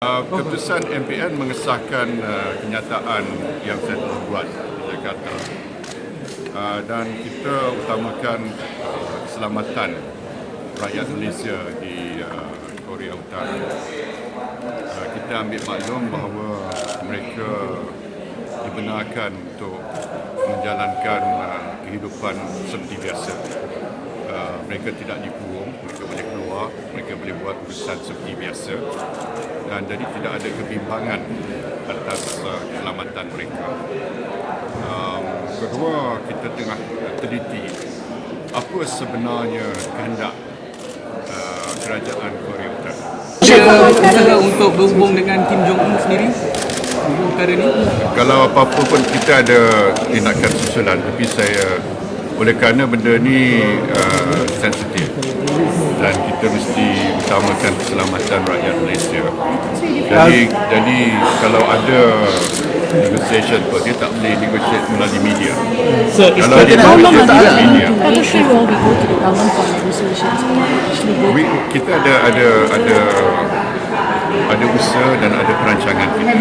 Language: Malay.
Uh, keputusan MPN mengesahkan uh, kenyataan yang saya telah buat di Jakarta. Uh, dan kita utamakan uh, keselamatan rakyat Malaysia di uh, Korea Utara. Uh, kita ambil maklum bahawa mereka dibenarkan untuk menjalankan uh, kehidupan seperti biasa. Uh, mereka tidak dikurung, mereka boleh keluar, mereka boleh buat urusan seperti biasa dan jadi tidak ada kebimbangan atas uh, keselamatan mereka. Um, kedua, kita tengah teliti apa sebenarnya kehendak uh, kerajaan Korea Utara. Ada usaha untuk berhubung dengan Kim Jong Un sendiri hubung perkara ni Kalau apa-apa pun kita ada tindakan susulan tapi saya oleh kerana benda ni uh, sensitif dan kita mesti utamakan keselamatan rakyat Malaysia. Jadi jadi kalau ada negotiation pun dia tak boleh negotiate melalui media. So is Kalau dia how long dia tak ada media. We kita ada ada ada ada usaha dan ada perancangan kita.